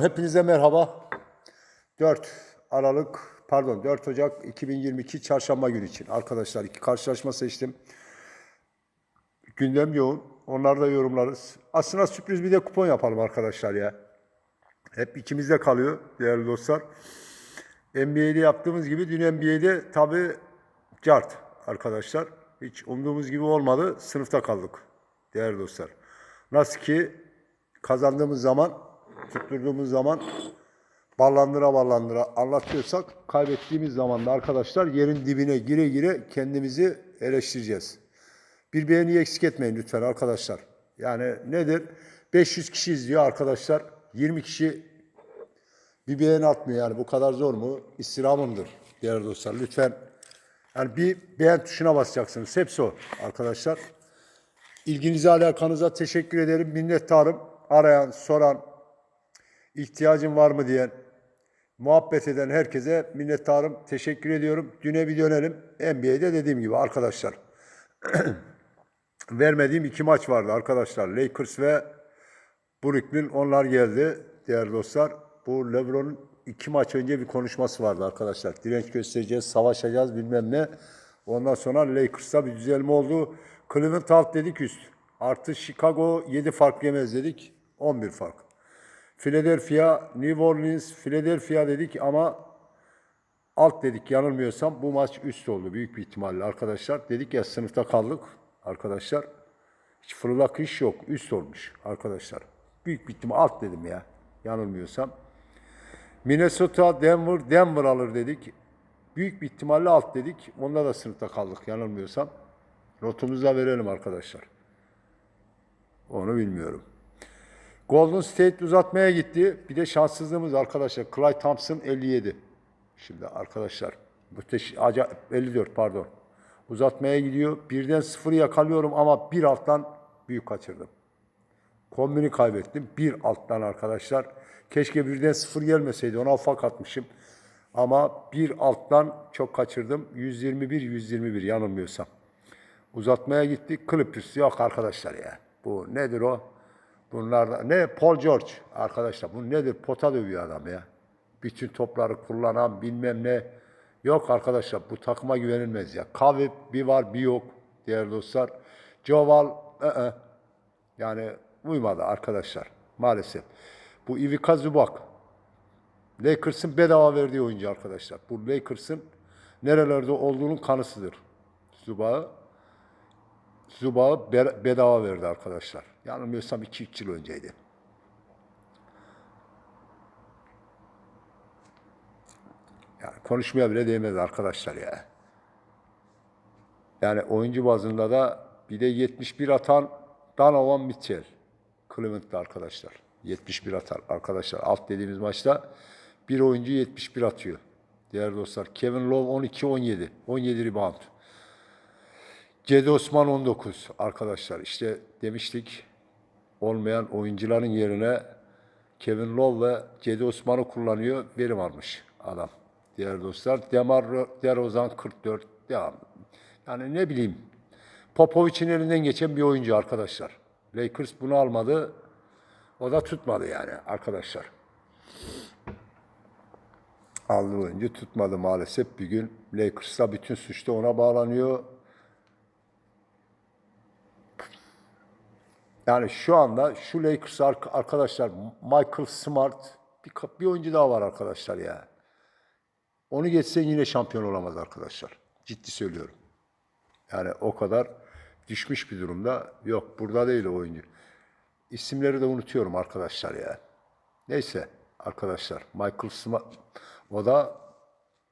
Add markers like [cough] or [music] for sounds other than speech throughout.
Hepinize merhaba. 4 Aralık pardon 4 Ocak 2022 Çarşamba günü için arkadaşlar iki karşılaşma seçtim. Gündem yoğun. Onları da yorumlarız. Aslında sürpriz bir de kupon yapalım arkadaşlar ya. Hep ikimizde kalıyor değerli dostlar. NBA'de yaptığımız gibi dün NBA'de tabi cart arkadaşlar. Hiç umduğumuz gibi olmadı. Sınıfta kaldık değerli dostlar. Nasıl ki kazandığımız zaman, tutturduğumuz zaman ballandıra ballandıra anlatıyorsak kaybettiğimiz zaman da arkadaşlar yerin dibine gire gire kendimizi eleştireceğiz. Bir beğeni eksik etmeyin lütfen arkadaşlar. Yani nedir? 500 kişi izliyor arkadaşlar. 20 kişi bir beğeni atmıyor yani bu kadar zor mu? İstirhamımdır değerli dostlar. Lütfen yani bir beğen tuşuna basacaksınız. Hepsi o arkadaşlar. İlginize alakanıza teşekkür ederim. Minnettarım. Arayan, soran, ihtiyacın var mı diyen, muhabbet eden herkese minnettarım. Teşekkür ediyorum. Düne bir dönelim. NBA'de dediğim gibi arkadaşlar. [clears throat] Vermediğim iki maç vardı arkadaşlar. Lakers ve Brooklyn onlar geldi değerli dostlar. Bu LeBron'un iki maç önce bir konuşması vardı arkadaşlar. Direnç göstereceğiz, savaşacağız bilmem ne. Ondan sonra Lakers'ta bir düzelme oldu. Cleveland alt dedik üst. Artı Chicago 7 fark yemez dedik. 11 fark. Philadelphia, New Orleans, Philadelphia dedik ama alt dedik yanılmıyorsam bu maç üst oldu büyük bir ihtimalle arkadaşlar. Dedik ya sınıfta kaldık arkadaşlar. Hiç fırlak iş yok. Üst olmuş arkadaşlar. Büyük bir ihtimal alt dedim ya. Yanılmıyorsam. Minnesota, Denver, Denver alır dedik. Büyük bir ihtimalle alt dedik. Onda da sınıfta kaldık yanılmıyorsam. Notumuzu da verelim arkadaşlar. Onu bilmiyorum. Golden State uzatmaya gitti. Bir de şanssızlığımız arkadaşlar. Clay Thompson 57. Şimdi arkadaşlar. Müthiş, acayip, 54 pardon. Uzatmaya gidiyor. Birden sıfırı yakalıyorum ama bir alttan büyük kaçırdım. Kombini kaybettim. Bir alttan arkadaşlar. Keşke birden sıfır gelmeseydi. Ona ufak atmışım. Ama bir alttan çok kaçırdım. 121-121 yanılmıyorsam. Uzatmaya gittik. Clippers yok arkadaşlar ya. Bu nedir o? Bunlar ne Paul George arkadaşlar. Bu nedir? Pota dövüyor adam ya. Bütün topları kullanan bilmem ne. Yok arkadaşlar bu takıma güvenilmez ya. Kavi bir var bir yok değerli dostlar. Joval ı-ı. yani uymadı arkadaşlar maalesef. Bu Ivica Zubak. Lakers'ın bedava verdiği oyuncu arkadaşlar. Bu Lakers'ın nerelerde olduğunun kanısıdır. Zubak'ı be- bedava verdi arkadaşlar. Yanılmıyorsam 2-3 yıl önceydi. Yani konuşmaya bile değmez arkadaşlar ya. Yani oyuncu bazında da bir de 71 atan Donovan Mitchell. Cleveland'da arkadaşlar. 71 atar arkadaşlar. Alt dediğimiz maçta bir oyuncu 71 atıyor. Değerli dostlar. Kevin Love 12-17. 17 rebound. Cedi Osman 19 arkadaşlar. İşte demiştik olmayan oyuncuların yerine Kevin Love ve Cedi Osman'ı kullanıyor. Verim almış adam. Diğer dostlar. Demar DeRozan 44. Devam. Yani ne bileyim. Popovic'in elinden geçen bir oyuncu arkadaşlar. Lakers bunu almadı. O da tutmadı yani arkadaşlar. Aldığı oyuncu tutmadı maalesef bir gün. Lakers'ta bütün suç da ona bağlanıyor. Yani şu anda şu Lakers ark- arkadaşlar Michael Smart bir, bir oyuncu daha var arkadaşlar ya. Onu geçsen yine şampiyon olamaz arkadaşlar. Ciddi söylüyorum. Yani o kadar düşmüş bir durumda. Yok burada değil o oyuncu. İsimleri de unutuyorum arkadaşlar ya. Neyse arkadaşlar Michael Smart o da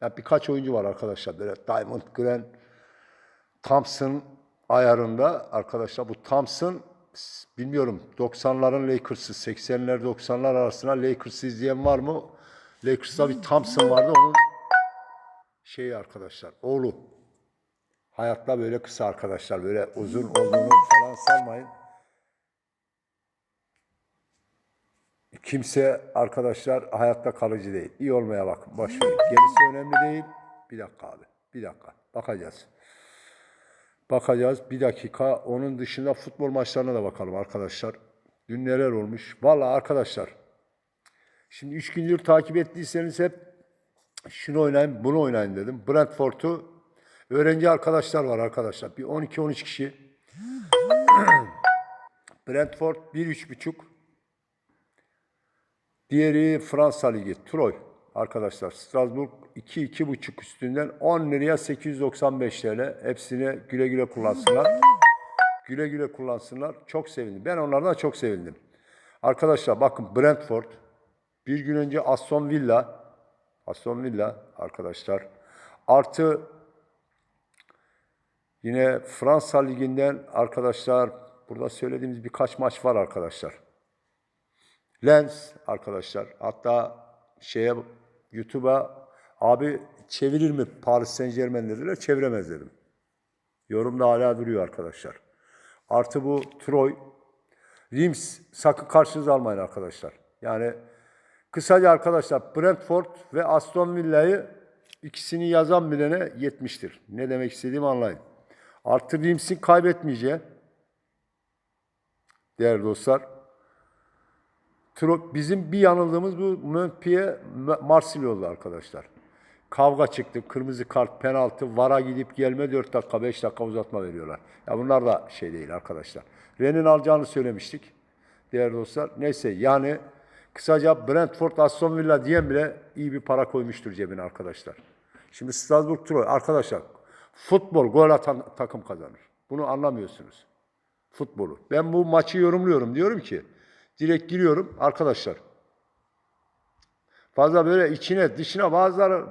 ya birkaç oyuncu var arkadaşlar. Böyle Diamond Green, Thompson ayarında arkadaşlar. Bu Thompson bilmiyorum 90'ların Lakers'ı 80'ler 90'lar arasında Lakers'ı izleyen var mı? Lakers'ta bir Thompson vardı onun şeyi arkadaşlar oğlu. Hayatta böyle kısa arkadaşlar böyle uzun olduğunu falan sanmayın. Kimse arkadaşlar hayatta kalıcı değil. İyi olmaya bakın. Verin. Gerisi önemli değil. Bir dakika abi. Bir dakika. Bakacağız. Bakacağız. Bir dakika. Onun dışında futbol maçlarına da bakalım arkadaşlar. Dün neler olmuş? Vallahi arkadaşlar. Şimdi üç gündür takip ettiyseniz hep şunu oynayın, bunu oynayın dedim. Brentford'u öğrenci arkadaşlar var arkadaşlar. Bir 12-13 kişi. [clears throat] Brentford 1-3,5. Diğeri Fransa Ligi, Troy arkadaşlar. Strasbourg 2-2,5 üstünden 10 liraya 895 TL. Hepsini güle güle kullansınlar. Güle güle kullansınlar. Çok sevindim. Ben onlardan çok sevindim. Arkadaşlar bakın Brentford. Bir gün önce Aston Villa. Aston Villa arkadaşlar. Artı yine Fransa Ligi'nden arkadaşlar burada söylediğimiz birkaç maç var arkadaşlar. Lens arkadaşlar. Hatta şeye YouTube'a abi çevirir mi Paris Saint Germain dediler. Çeviremez dedim. Yorumda hala duruyor arkadaşlar. Artı bu Troy. Reims sakın karşınıza almayın arkadaşlar. Yani kısaca arkadaşlar Brentford ve Aston Villa'yı ikisini yazan bilene yetmiştir. Ne demek istediğimi anlayın. Artı Reims'in kaybetmeyeceği değerli dostlar. Bizim bir yanıldığımız bu Montpellier Marsilya oldu arkadaşlar. Kavga çıktı, kırmızı kart, penaltı, vara gidip gelme 4 dakika, 5 dakika uzatma veriyorlar. Ya bunlar da şey değil arkadaşlar. Ren'in alacağını söylemiştik değerli dostlar. Neyse yani kısaca Brentford, Aston Villa diyen bile iyi bir para koymuştur cebine arkadaşlar. Şimdi Strasbourg Troy arkadaşlar futbol gol atan takım kazanır. Bunu anlamıyorsunuz futbolu. Ben bu maçı yorumluyorum. Diyorum ki direkt giriyorum arkadaşlar. Fazla böyle içine dışına bazıları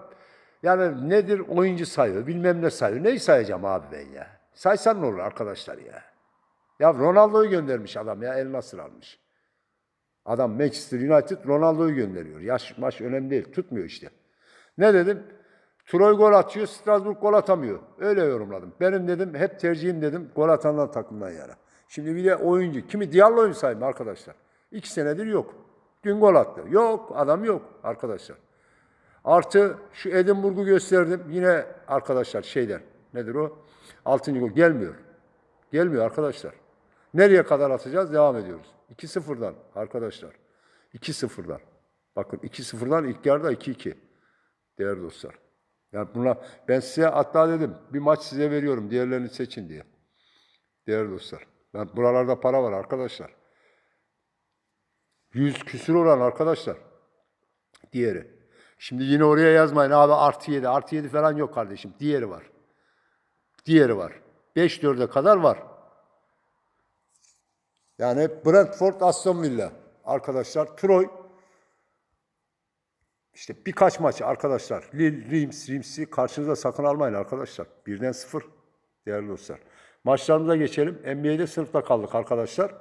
yani nedir oyuncu sayıyor bilmem ne sayıyor. Neyi sayacağım abi ben ya? Saysan ne olur arkadaşlar ya? Ya Ronaldo'yu göndermiş adam ya El Nasır almış. Adam Manchester United Ronaldo'yu gönderiyor. Yaş maç önemli değil. Tutmuyor işte. Ne dedim? Troy gol atıyor, Strasbourg gol atamıyor. Öyle yorumladım. Benim dedim hep tercihim dedim gol atandan takımdan yana. Şimdi bir de oyuncu. Kimi Diallo'yu sayayım arkadaşlar? İki senedir yok. Dün gol attı. Yok, adam yok arkadaşlar. Artı şu Edinburgh'u gösterdim. Yine arkadaşlar şeyden nedir o? Altıncı gol gelmiyor. Gelmiyor arkadaşlar. Nereye kadar atacağız? Devam ediyoruz. 2-0'dan arkadaşlar. 2-0'dan. Bakın 2-0'dan ilk yarıda 2-2. Değerli dostlar. Yani buna ben size hatta dedim bir maç size veriyorum diğerlerini seçin diye. Değerli dostlar. Yani buralarda para var arkadaşlar. Yüz küsür olan arkadaşlar. Diğeri. Şimdi yine oraya yazmayın abi artı yedi. Artı yedi falan yok kardeşim. Diğeri var. Diğeri var. 5-4'e kadar var. Yani Brentford, Aston Villa arkadaşlar. Troy işte birkaç maç arkadaşlar. Lille, Reims, Reims'i karşınıza sakın almayın arkadaşlar. Birden sıfır değerli dostlar. Maçlarımıza geçelim. NBA'de sınıfta kaldık arkadaşlar.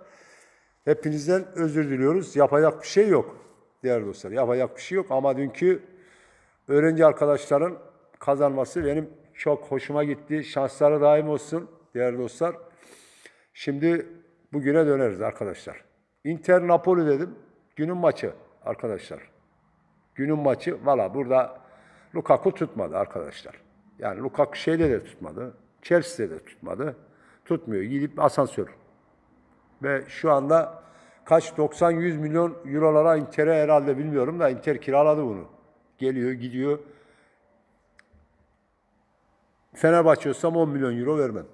Hepinizden özür diliyoruz. Yapacak bir şey yok değerli dostlar. Yapacak bir şey yok ama dünkü öğrenci arkadaşların kazanması benim çok hoşuma gitti. Şansları daim olsun değerli dostlar. Şimdi bugüne döneriz arkadaşlar. Inter Napoli dedim. Günün maçı arkadaşlar. Günün maçı valla burada Lukaku tutmadı arkadaşlar. Yani Lukaku şeyde de tutmadı. Chelsea'de de tutmadı. Tutmuyor. Gidip asansör. Ve şu anda kaç 90-100 milyon eurolara Inter'e herhalde bilmiyorum da Inter kiraladı bunu. Geliyor gidiyor. Fenerbahçe olsam 10 milyon euro vermem.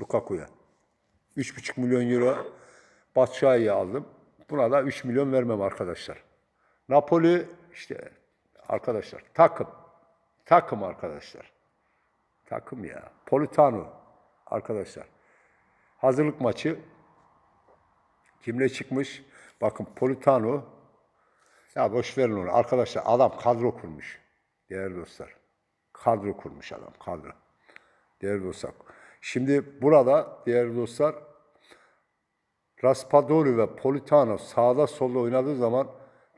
Lukaku'ya. 3,5 milyon euro Batshuayi'ye aldım. Buna da 3 milyon vermem arkadaşlar. Napoli işte arkadaşlar takım. Takım arkadaşlar. Takım ya. Politano arkadaşlar. Hazırlık maçı kimle çıkmış? Bakın Politano ya boş verin onu. Arkadaşlar adam kadro kurmuş. Değerli dostlar. Kadro kurmuş adam. Kadro. Değerli dostlar. Şimdi burada değerli dostlar Raspadori ve Politano sağda solda oynadığı zaman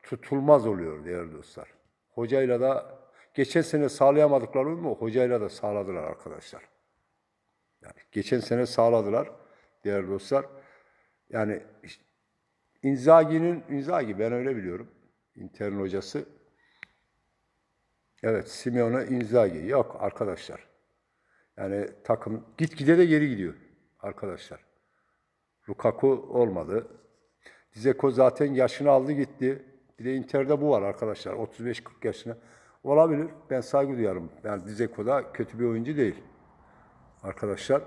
tutulmaz oluyor değerli dostlar. Hocayla da geçen sene sağlayamadıkları mu hocayla da sağladılar arkadaşlar. Yani geçen sene sağladılar değerli dostlar. Yani işte Inzaghi'nin Inzaghi ben öyle biliyorum. Inter'in hocası. Evet Simeone Inzaghi. Yok arkadaşlar. Yani takım gitgide de geri gidiyor arkadaşlar. Lukaku olmadı. Dzeko zaten yaşını aldı gitti. Bir de Inter'de bu var arkadaşlar. 35-40 yaşına. Olabilir. Ben saygı duyarım. Yani Dzeko da kötü bir oyuncu değil. Arkadaşlar.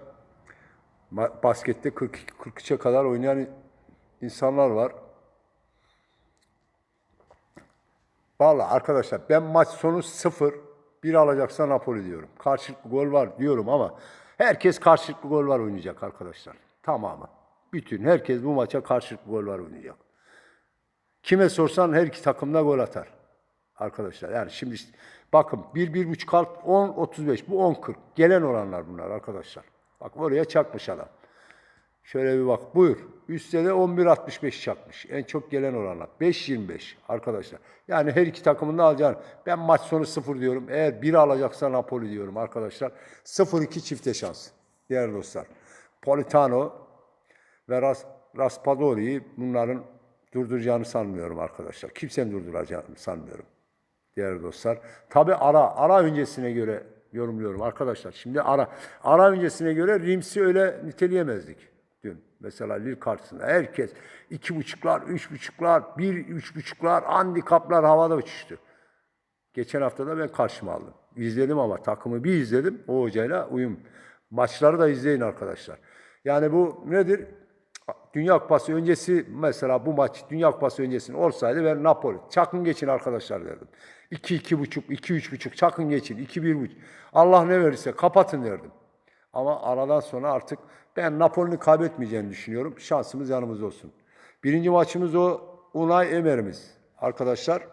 Baskette 42-43'e kadar oynayan insanlar var. Vallahi arkadaşlar ben maç sonu 0 bir alacaksa Napoli diyorum. Karşılıklı gol var diyorum ama herkes karşılıklı gol var oynayacak arkadaşlar. Tamamı. Bütün herkes bu maça karşılıklı gol var oynayacak. Kime sorsan her iki takım da gol atar. Arkadaşlar yani şimdi bakın 1 1.5 alt 10 35 bu 10 40 gelen oranlar bunlar arkadaşlar. Bak oraya çakmış adam. Şöyle bir bak buyur. Üstte de 11.65 çakmış. En çok gelen oranlar. 5.25 arkadaşlar. Yani her iki takımın da alacağını. Ben maç sonu 0 diyorum. Eğer biri alacaksa Napoli diyorum arkadaşlar. 0-2 çifte şans. Değerli dostlar. Politano ve Ras, Raspadori'yi bunların durduracağını sanmıyorum arkadaşlar. Kimsenin durduracağını sanmıyorum değerli dostlar. Tabi ara, ara öncesine göre yorumluyorum arkadaşlar. Şimdi ara, ara öncesine göre Rims'i öyle niteleyemezdik dün. Mesela Lille karşısında herkes iki buçuklar, üç buçuklar, bir üç buçuklar, handikaplar havada uçuştu. Geçen hafta da ben karşıma aldım. İzledim ama takımı bir izledim. O hocayla uyum. Maçları da izleyin arkadaşlar. Yani bu nedir? Dünya Kupası öncesi mesela bu maç Dünya Kupası öncesinde olsaydı ben Napoli. Çakın geçin arkadaşlar derdim. 2 iki buçuk, 2 üç buçuk çakın geçin. 2 bir buçuk. Allah ne verirse kapatın derdim. Ama aradan sonra artık ben Napoli'nin kaybetmeyeceğini düşünüyorum. Şansımız yanımızda olsun. Birinci maçımız o Unai Emer'imiz. Arkadaşlar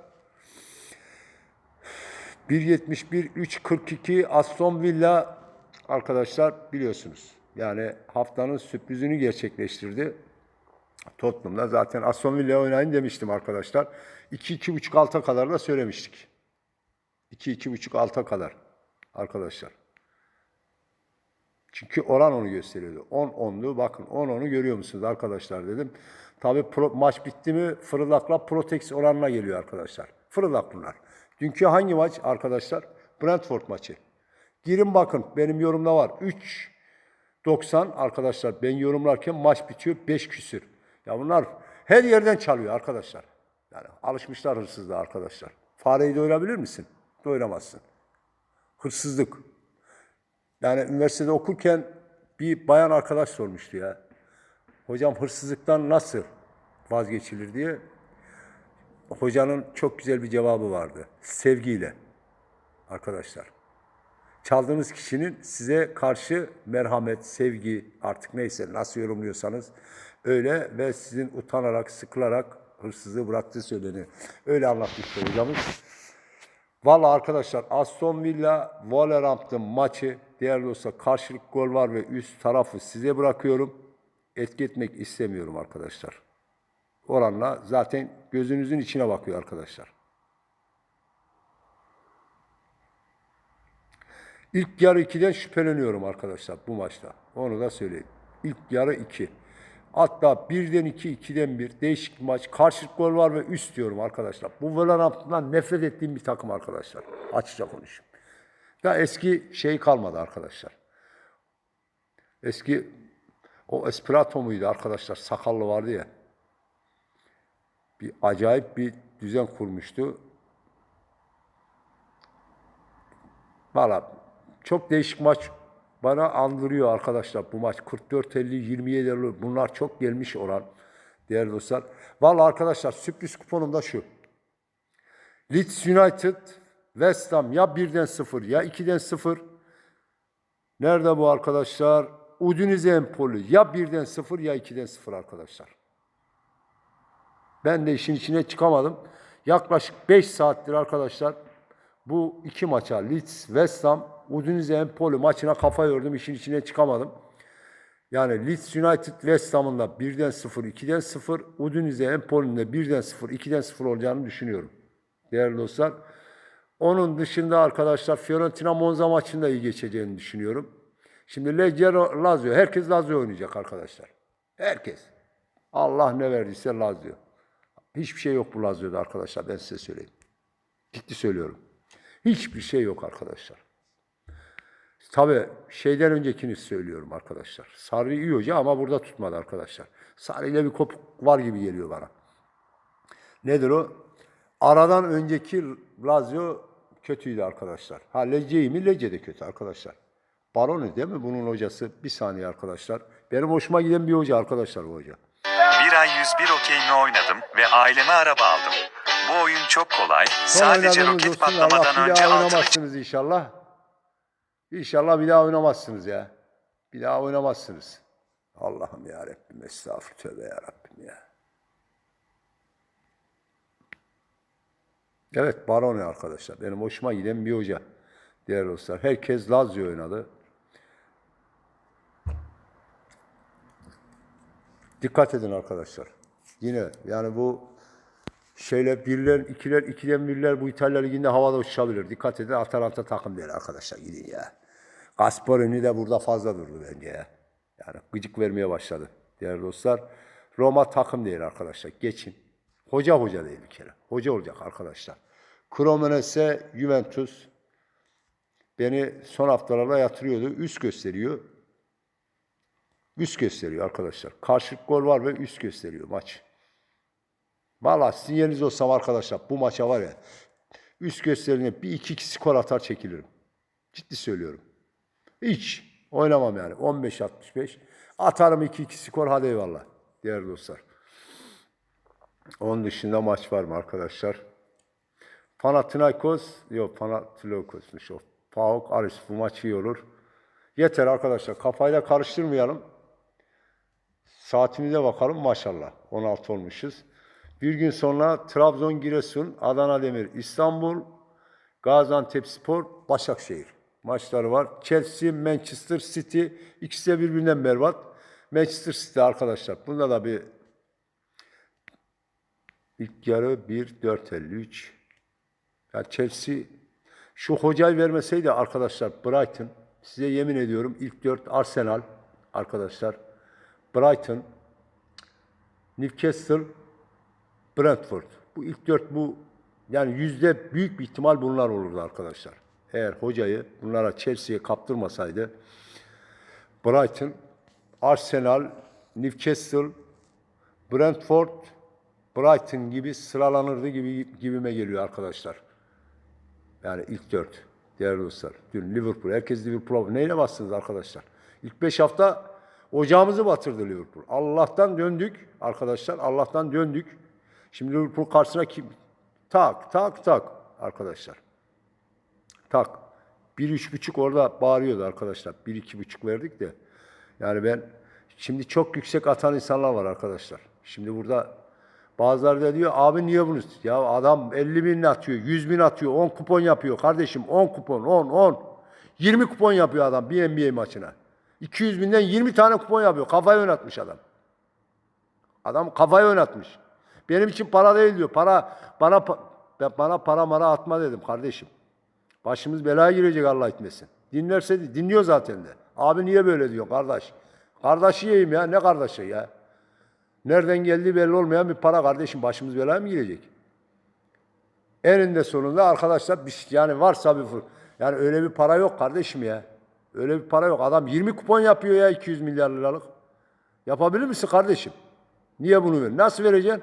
1.71, 3.42 Aston Villa arkadaşlar biliyorsunuz. Yani haftanın sürprizini gerçekleştirdi. Tottenham'da zaten Aston Villa oynayın demiştim arkadaşlar. 2-2.5 alta kadar da söylemiştik. 2-2.5 alta kadar arkadaşlar. Çünkü oran onu gösteriyordu. 10-10'lu bakın 10-10'u görüyor musunuz arkadaşlar dedim. Tabi maç bitti mi fırlakla Protex oranına geliyor arkadaşlar. Fırlak bunlar. Dünkü hangi maç arkadaşlar? Brentford maçı. Girin bakın benim yorumda var. 3 90 arkadaşlar ben yorumlarken maç bitiyor 5 küsür. Ya bunlar her yerden çalıyor arkadaşlar. Yani alışmışlar hırsızlığa arkadaşlar. Fareyi doyurabilir misin? Doyuramazsın. Hırsızlık. Yani üniversitede okurken bir bayan arkadaş sormuştu ya. Hocam hırsızlıktan nasıl vazgeçilir diye. Hocanın çok güzel bir cevabı vardı. Sevgiyle. Arkadaşlar. Çaldığınız kişinin size karşı merhamet, sevgi artık neyse nasıl yorumluyorsanız öyle ve sizin utanarak, sıkılarak hırsızlığı bıraktığı söyleniyor. Öyle anlatmıştı hocamız. Valla arkadaşlar Aston Villa Wolverhampton maçı değerli olsa karşılık gol var ve üst tarafı size bırakıyorum. Etki etmek istemiyorum arkadaşlar. Oranla zaten gözünüzün içine bakıyor arkadaşlar. İlk yarı 2'den şüpheleniyorum arkadaşlar bu maçta. Onu da söyleyeyim. İlk yarı 2. Hatta 1'den 2, 2'den 1. Değişik bir maç. Karşılık gol var ve üst diyorum arkadaşlar. Bu Wolverhampton'dan nefret ettiğim bir takım arkadaşlar. Açıkça konuşayım. Ya eski şey kalmadı arkadaşlar. Eski o Espirato muydu arkadaşlar? Sakallı vardı ya. Bir acayip bir düzen kurmuştu. Valla çok değişik maç bana andırıyor arkadaşlar bu maç. 44-50, 27 50 bunlar çok gelmiş oran değerli dostlar. Valla arkadaşlar sürpriz kuponum da şu. Leeds United, West Ham ya 1'den 0 ya 2'den 0. Nerede bu arkadaşlar? Udinese Empoli ya 1'den 0 ya 2'den 0 arkadaşlar. Ben de işin içine çıkamadım. Yaklaşık 5 saattir arkadaşlar bu iki maça Leeds, West Ham, Udinese Empoli maçına kafa yordum. işin içine çıkamadım. Yani Leeds United West Ham'ın da 1'den 0, 2'den 0, Udinese Empoli'nin de 1'den 0, 2'den 0 olacağını düşünüyorum. Değerli dostlar. Onun dışında arkadaşlar Fiorentina Monza maçında iyi geçeceğini düşünüyorum. Şimdi Leggero Lazio. Herkes Lazio oynayacak arkadaşlar. Herkes. Allah ne verdiyse Lazio. Hiçbir şey yok bu Lazio'da arkadaşlar ben size söyleyeyim. Ciddi söylüyorum. Hiçbir şey yok arkadaşlar. Tabii şeyden öncekini söylüyorum arkadaşlar. Sarri iyi hoca ama burada tutmadı arkadaşlar. Sarri ile bir kopuk var gibi geliyor bana. Nedir o? Aradan önceki Lazio kötüydü arkadaşlar. Ha Lecce mi? Lecce de kötü arkadaşlar. Baroni değil mi bunun hocası? Bir saniye arkadaşlar. Benim hoşuma giden bir hoca arkadaşlar bu hoca. Bir ay 101 okeyini oynadım ve aileme araba aldım. Bu oyun çok kolay. Son Sadece oynadığınız roket olsun. Allah patlamadan bir önce daha altını oynamazsınız inşallah. İnşallah bir daha oynamazsınız ya. Bir daha oynamazsınız. Allah'ım ya Rabbim estağfurullah tövbe ya Rabbim ya. Evet Baroni arkadaşlar. Benim hoşuma giden bir hoca. Değerli dostlar. Herkes Lazio oynadı. Dikkat edin arkadaşlar. Yine yani bu şeyler birler, ikiler, ikiden birler bu İtalya Ligi'nde havada uçabilir. Dikkat edin Atalanta takım değil arkadaşlar gidin ya. Gasperini de burada fazla durdu bence ya. Yani gıcık vermeye başladı değerli dostlar. Roma takım değil arkadaşlar. Geçin. Hoca hoca değil bir kere. Hoca olacak arkadaşlar. Cremonese Juventus beni son haftalarda yatırıyordu. Üst gösteriyor. Üst gösteriyor arkadaşlar. Karşılık gol var ve üst gösteriyor maç. Valla sizin yeriniz olsam arkadaşlar bu maça var ya üst gösterine bir iki iki skor atar çekilirim. Ciddi söylüyorum. Hiç oynamam yani. 15-65. Atarım 2-2 skor hadi eyvallah. Değerli dostlar. Onun dışında maç var mı arkadaşlar? Panathinaikos, yok Panathinaikos'muş o. PAOK, Aris bu maç iyi olur. Yeter arkadaşlar. Kafayla karıştırmayalım. Saatimize bakalım maşallah. 16 olmuşuz. Bir gün sonra Trabzon, Giresun, Adana Demir, İstanbul, Gaziantep Spor, Başakşehir maçları var. Chelsea, Manchester City ikisi de birbirinden berbat. Manchester City arkadaşlar. Bunda da bir ilk yarı 1-4-53. Ya Chelsea şu hocayı vermeseydi arkadaşlar Brighton size yemin ediyorum ilk dört Arsenal arkadaşlar. Brighton, Newcastle, Brentford. Bu ilk dört bu yani yüzde büyük bir ihtimal bunlar olurdu arkadaşlar. Eğer hocayı bunlara Chelsea'ye kaptırmasaydı Brighton, Arsenal, Newcastle, Brentford, Brighton gibi sıralanırdı gibi gibime geliyor arkadaşlar. Yani ilk dört değerli dostlar. Dün Liverpool, herkes Liverpool'a neyle bastınız arkadaşlar? İlk beş hafta ocağımızı batırdı Liverpool. Allah'tan döndük arkadaşlar, Allah'tan döndük. Şimdi Liverpool karşısına kim? Tak, tak, tak arkadaşlar. Tak. Bir üç buçuk orada bağırıyordu arkadaşlar. Bir iki buçuk verdik de. Yani ben şimdi çok yüksek atan insanlar var arkadaşlar. Şimdi burada bazıları da diyor abi niye bunu? Ya adam 50 bin atıyor, 100 bin atıyor, 10 kupon yapıyor kardeşim. 10 kupon, 10, 10. 20 kupon yapıyor adam bir NBA maçına. 200 binden 20 tane kupon yapıyor. Kafayı oynatmış adam. Adam kafayı oynatmış. Benim için para değil diyor. Para bana bana para mara atma dedim kardeşim. Başımız belaya girecek Allah etmesin. Dinlerse dinliyor zaten de. Abi niye böyle diyor kardeş? Kardeşi yiyeyim ya. Ne kardeşi ya? Nereden geldiği belli olmayan bir para kardeşim. Başımız belaya mı girecek? Eninde sonunda arkadaşlar bir, yani varsa bir fır- yani öyle bir para yok kardeşim ya. Öyle bir para yok. Adam 20 kupon yapıyor ya 200 milyar liralık. Yapabilir misin kardeşim? Niye bunu ver? Nasıl vereceksin?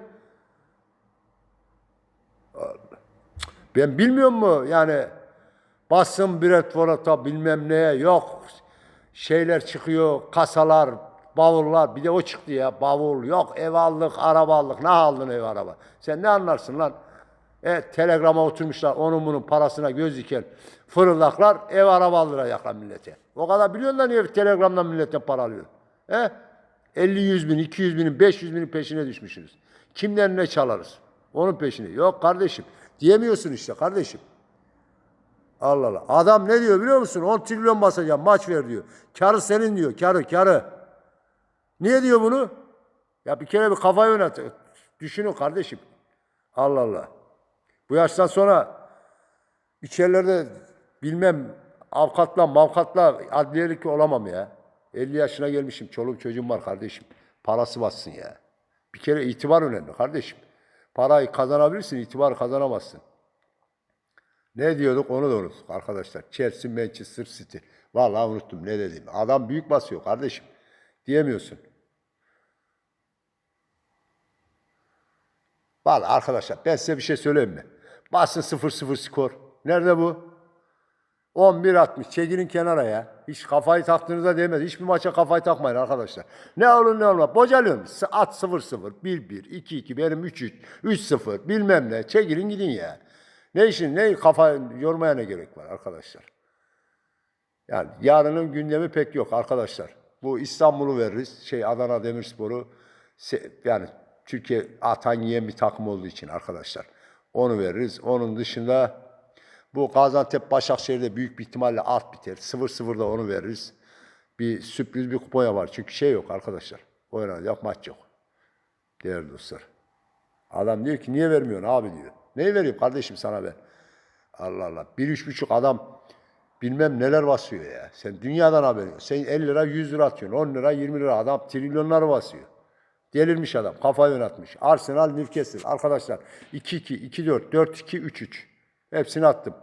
Ben bilmiyor mu? Yani basın Bradford'a bilmem neye yok. Şeyler çıkıyor kasalar bavullar. Bir de o çıktı ya bavul. Yok ev aldık araba aldık. Ne aldın ev araba. Sen ne anlarsın lan? E, telegrama oturmuşlar onun bunun parasına göz diken fırıldaklar ev araba aldıracaklar millete. O kadar biliyorsun da niye telegramdan milletten para alıyor. He 50 100 bin 200 binin 500 binin peşine düşmüşsünüz. Kimden ne çalarız? Onun peşine. Yok kardeşim diyemiyorsun işte kardeşim Allah Allah. Adam ne diyor biliyor musun? 10 trilyon basacağım maç ver diyor. Karı senin diyor. Karı karı. Niye diyor bunu? Ya bir kere bir kafayı oynat. Düşünün kardeşim. Allah Allah. Bu yaştan sonra içerilerde bilmem avukatla mavkatla adliyelik olamam ya. 50 yaşına gelmişim. Çoluk çocuğum var kardeşim. Parası bassın ya. Bir kere itibar önemli kardeşim. Parayı kazanabilirsin, itibar kazanamazsın. Ne diyorduk onu da unuttuk arkadaşlar. Chelsea, Manchester City. Vallahi unuttum ne dediğimi. Adam büyük basıyor kardeşim. Diyemiyorsun. Vallahi arkadaşlar ben size bir şey söyleyeyim mi? Basın 0-0 skor. Nerede bu? 11-60. Çekilin kenara ya. Hiç kafayı taktığınıza değmez. Hiçbir maça kafayı takmayın arkadaşlar. Ne olur ne olmaz. Bocalıyorsun. S- At 0-0, 1-1, 2-2, benim 3-3, 3-0 bilmem ne. Çekilin gidin ya. Ne işin, ne kafa yormaya ne gerek var arkadaşlar. Yani yarının gündemi pek yok arkadaşlar. Bu İstanbul'u veririz. Şey Adana Demirspor'u yani Türkiye atan yiyen bir takım olduğu için arkadaşlar. Onu veririz. Onun dışında bu Gaziantep Başakşehir'de büyük bir ihtimalle alt biter. 0-0'da onu veririz. Bir sürpriz bir kupoya var. Çünkü şey yok arkadaşlar. Oynanacak maç yok. Değerli dostlar. Adam diyor ki niye vermiyorsun abi diyor. Neyi vereyim kardeşim sana ben? Allah Allah. Bir üç buçuk adam bilmem neler basıyor ya. Sen dünyadan haberin yok. Sen 50 lira 100 lira atıyorsun. 10 lira 20 lira adam trilyonlar basıyor. Delirmiş adam. Kafayı oynatmış. Arsenal Newcastle. Arkadaşlar 2-2, 2-4, 4-2, 3-3. Hepsini attım.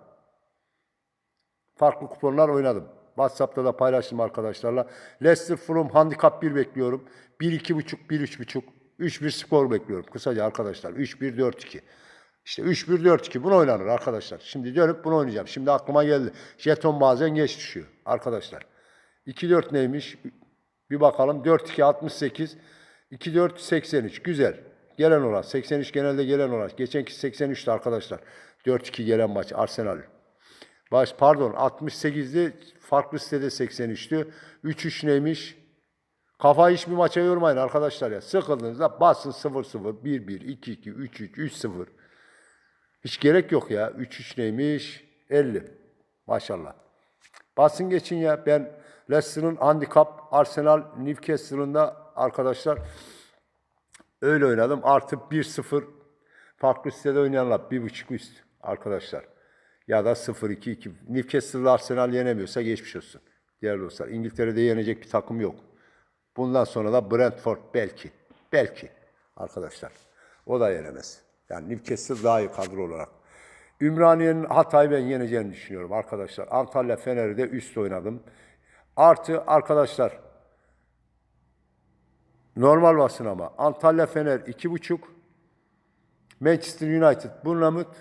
Farklı kuponlar oynadım. WhatsApp'ta da paylaştım arkadaşlarla. Leicester Fulham handikap 1 bekliyorum. 1-2.5, 1-3.5, 3-1 skor bekliyorum. Kısaca arkadaşlar 3-1, 4-2. İşte 3-1, 4-2 bunu oynanır arkadaşlar. Şimdi dönüp bunu oynayacağım. Şimdi aklıma geldi. Jeton bazen geç düşüyor arkadaşlar. 2-4 neymiş? Bir bakalım. 4-2, 68. 2-4, 83. Güzel. Gelen oran. 83 genelde gelen oran. Geçenki 83'tü arkadaşlar. 4-2 gelen maç Arsenal. Baş pardon 68'di. Farklı sitede 83'tü. 3-3 neymiş? Kafayı hiçbir maça yormayın arkadaşlar ya. Sıkıldığınızda basın 0-0, 1-1, 2-2, 3-3, 3-0. Hiç gerek yok ya. 3-3 neymiş? 50. Maşallah. Basın geçin ya. Ben Leicester'ın handikap Arsenal Newcastle'ın da arkadaşlar öyle oynadım. Artı 1-0 farklı sitede oynayanlar 1.5 üst arkadaşlar. Ya da 0-2-2. Newcastle Arsenal yenemiyorsa geçmiş olsun. Değerli dostlar. İngiltere'de yenecek bir takım yok. Bundan sonra da Brentford belki. Belki arkadaşlar. O da yenemez. Yani Newcastle daha iyi kadro olarak. Ümraniye'nin Hatay'ı ben yeneceğini düşünüyorum arkadaşlar. Antalya Fener'i de üst oynadım. Artı arkadaşlar normal basın ama Antalya Fener 2.5 Manchester United Bournemouth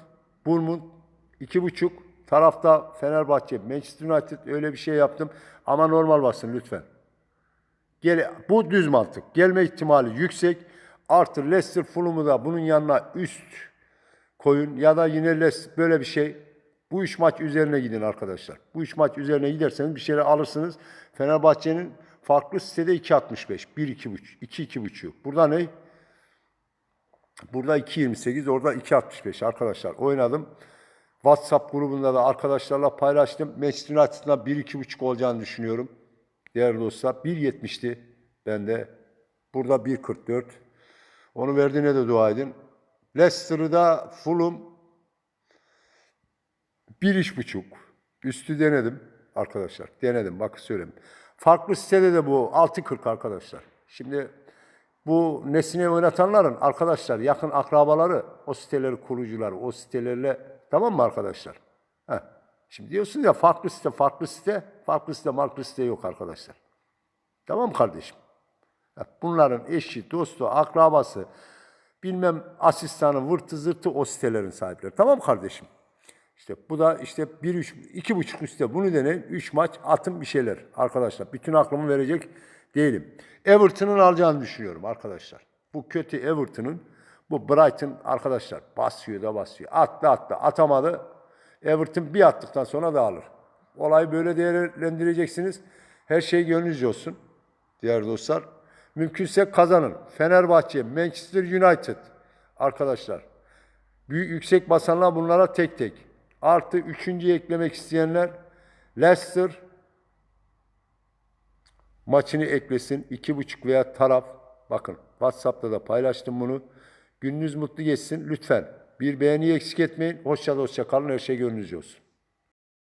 Bournemouth 2.5 tarafta Fenerbahçe Manchester United öyle bir şey yaptım ama normal basın lütfen. Gel, bu düz mantık. Gelme ihtimali yüksek. Artı Leicester Fulham'ı da bunun yanına üst koyun ya da yine Leicester böyle bir şey. Bu üç maç üzerine gidin arkadaşlar. Bu üç maç üzerine giderseniz bir şeyler alırsınız. Fenerbahçe'nin farklı sitede 2.65, 1.2.5, 2.2.5. Burada ne? Burada 2.28, orada 2.65 arkadaşlar. Oynadım. WhatsApp grubunda da arkadaşlarla paylaştım. Manchester United'dan 1-2.5 olacağını düşünüyorum. Değerli dostlar 1.70'ti bende. Burada 1.44. Onu verdiğine de dua edin. Leicester'ı da Fulham 1.5. Üstü denedim arkadaşlar. Denedim bak söyleyeyim. Farklı sitede de bu 6.40 arkadaşlar. Şimdi bu nesine oynatanların arkadaşlar yakın akrabaları o siteleri kurucuları o sitelerle tamam mı arkadaşlar? Heh. Şimdi diyorsunuz ya farklı site farklı site farklı site farklı site yok arkadaşlar. Tamam mı kardeşim? Bunların eşi, dostu, akrabası, bilmem asistanı, vırtı zırtı o sitelerin sahipleri. Tamam mı kardeşim? İşte bu da işte bir üç, iki buçuk üstte bunu deneyin. Üç maç atın bir şeyler arkadaşlar. Bütün aklımı verecek değilim. Everton'un alacağını düşünüyorum arkadaşlar. Bu kötü Everton'un bu Brighton arkadaşlar basıyor da basıyor. Attı attı atamadı. Everton bir attıktan sonra dağılır. Olayı böyle değerlendireceksiniz. Her şey gönlünüzce olsun. Diğer dostlar. Mümkünse kazanın. Fenerbahçe, Manchester United arkadaşlar. Büyük yüksek basanlar bunlara tek tek. Artı üçüncü eklemek isteyenler Leicester maçını eklesin. iki buçuk veya taraf. Bakın WhatsApp'ta da paylaştım bunu. Gününüz mutlu geçsin lütfen. Bir beğeni eksik etmeyin. Hoşça hoşça kalın. Her şey gönlünüzce olsun.